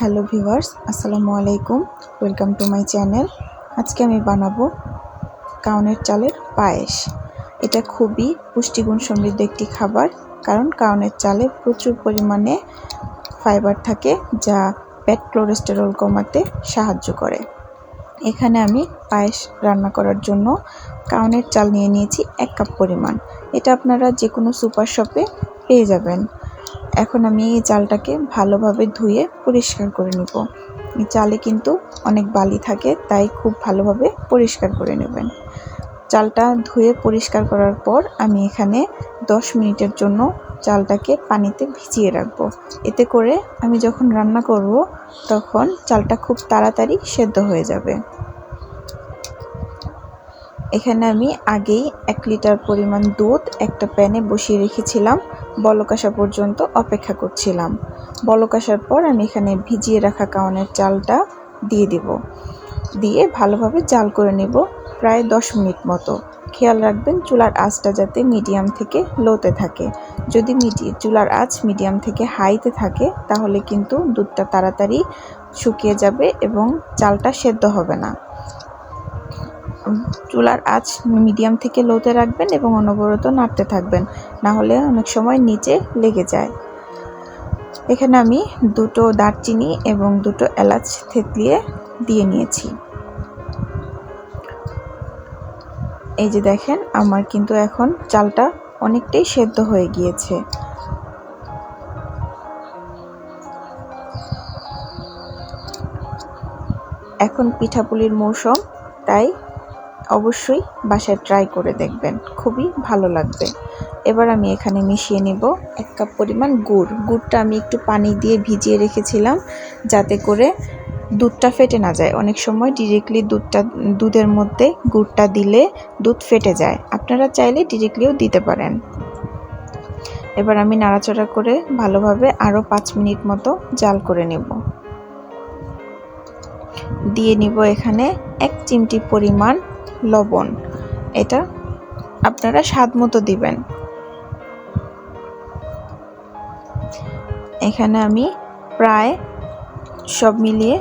Hello viewers, আসসালামু আলাইকুম। Welcome to my channel আজকে আমি বানাবো কাউনের চালের পায়েস। এটা খুবই পুষ্টিগুণ সমৃদ্ধ একটি খাবার, কারণ কাউনের চালে প্রচুর পরিমাণে ফাইবার থাকে, যা ব্যাড কোলেস্টেরল কমাতে সাহায্য করে। এখানে আমি পায়েস রান্না করার জন্য কাউনের চাল নিয়ে নিয়েছি এক কাপ পরিমাণ। এটা আপনারা যে কোনো সুপার শপে পেয়ে যাবেন। এখন আমি এই চালটাকে ভালোভাবে ধুয়ে পরিষ্কার করে নেব। চালে কিন্তু অনেক বালি থাকে, তাই খুব ভালোভাবে পরিষ্কার করে নেবেন। চালটা ধুয়ে পরিষ্কার করার পর আমি এখানে দশ মিনিটের জন্য চালটাকে পানিতে ভিজিয়ে রাখব। এতে করে আমি যখন রান্না করব, তখন চালটা খুব তাড়াতাড়ি সেদ্ধ হয়ে যাবে। এখানে আমি আগেই এক লিটার পরিমাণ দুধ একটা প্যানে বসিয়ে রেখেছিলাম। বলক আসা পর্যন্ত অপেক্ষা করছিলাম। বলক আসার পর আমি এখানে ভিজিয়ে রাখা কাউনের চালটা দিয়ে দিব। দিয়ে ভালোভাবে জাল করে নেব প্রায় দশ মিনিট মতো। খেয়াল রাখবেন চুলার আঁচটা যাতে মিডিয়াম থেকে লোতে থাকে। যদি মিডি, চুলার আঁচ মিডিয়াম থেকে হাইতে থাকে, তাহলে কিন্তু দুধটা তাড়াতাড়ি শুকিয়ে যাবে এবং চালটা সেদ্ধ হবে না। চুলার আঁচ মিডিয়াম থেকে লোতে রাখবেন এবং অনবরত নাড়তে থাকবেন। না হলে অনেক সময় নিচে লেগে যায়। এখানে আমি দুটো দারচিনি এবং দুটো এলাচ থেতলিয়ে দিয়ে নিয়েছি। এই যে দেখেন, আমার কিন্তু এখন চালটা অনেকটাই সেদ্ধ হয়ে গিয়েছে। এখন পিঠাপুলির মৌসুম, তাই অবশ্যই বাসায় ট্রাই করে দেখবেন। খুবই ভালো লাগবে। এবার আমি এখানে মিশিয়ে নেব এক কাপ পরিমাণ গুড়। গুড়টা আমি একটু পানি দিয়ে ভিজিয়ে রেখেছিলাম যাতে করে দুধটা ফেটে না যায়। অনেক সময় ডিরেক্টলি দুধটা, দুধের মধ্যে গুড়টা দিলে দুধ ফেটে যায়। আপনারা চাইলে ডিরেক্টলিও দিতে পারেন। এবার আমি নাড়াচাড়া করে ভালোভাবে আরও পাঁচ মিনিট মতো জাল করে নেব। দিয়ে নিব এখানে এক চিমটি পরিমাণ লবণ। এটা আপনারা স্বাদ মতো দিবেন। এখানে আমি প্রায় সব মিলিয়ে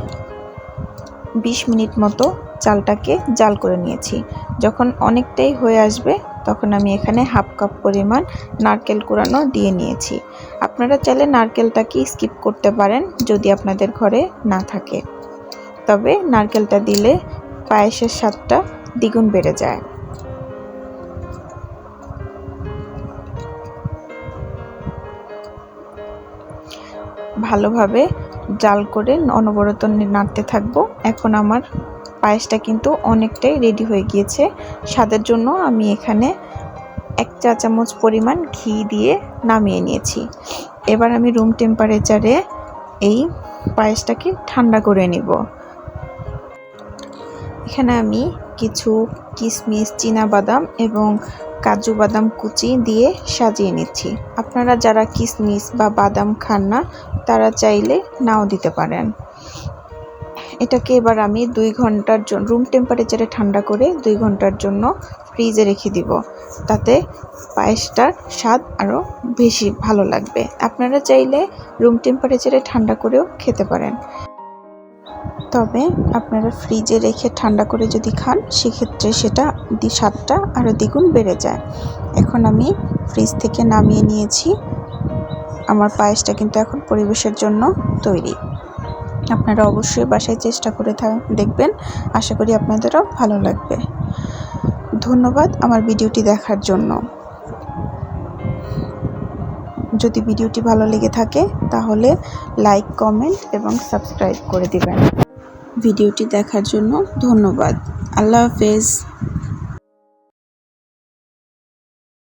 বিশ মিনিট মতো চালটাকে জাল করে নিয়েছি। যখন অনেকটাই হয়ে আসবে, তখন আমি এখানে হাফ কাপ পরিমাণ নারকেল কুড়ানো দিয়ে নিয়েছি। আপনারা চাইলে নারকেলটাকে স্কিপ করতে পারেন যদি আপনাদের ঘরে না থাকে। তবে নারকেলটা দিলে পায়েসের স্বাদটা দ্বিগুণ বেড়ে যায়। ভালোভাবে জাল করে অনবরত নাড়তে থাকব। এখন আমার পায়েসটা কিন্তু অনেকটাই রেডি হয়ে গিয়েছে। স্বাদের জন্য আমি এখানে এক চা চামচ পরিমাণ ঘি দিয়ে নামিয়ে নিয়েছি। এবার আমি রুম টেম্পারেচারে এই পায়েসটাকে ঠান্ডা করে নিব। এখানে আমি কিছু কিশমিশ বাদাম এবং কাজু বাদাম কুচি দিয়ে সাজিয়ে নিচ্ছি। আপনারা যারা কিশমিশ বা বাদাম খান না, তারা চাইলে নাও দিতে পারেন। এটাকে এবার আমি দুই ঘণ্টার জন্য রুম টেম্পারেচারে ঠান্ডা করে দুই ঘণ্টার জন্য ফ্রিজে রেখে দিব। তাতে পায়েসটার স্বাদ আরও বেশি ভালো লাগবে। আপনারা চাইলে রুম টেম্পারেচারে ঠান্ডা করেও খেতে পারেন। তবে আপনারা ফ্রিজে রেখে ঠান্ডা করে যদি খান, সেক্ষেত্রে সেটা স্বাদটা আরও দ্বিগুণ বেড়ে যায়। এখন আমি ফ্রিজ থেকে নামিয়ে নিয়েছি। আমার পায়েসটা কিন্তু এখন পরিবেশের জন্য তৈরি। আপনারা অবশ্যই বাসায় চেষ্টা করে দেখবেন। আশা করি আপনাদেরও ভালো লাগবে। ধন্যবাদ আমার ভিডিওটি দেখার জন্য। যদি ভিডিওটি ভালো লেগে থাকে, তাহলে লাইক, কমেন্ট এবং সাবস্ক্রাইব করে দেবেন। ভিডিওটি দেখার জন্য ধন্যবাদ। আল্লাহ হাফেজ।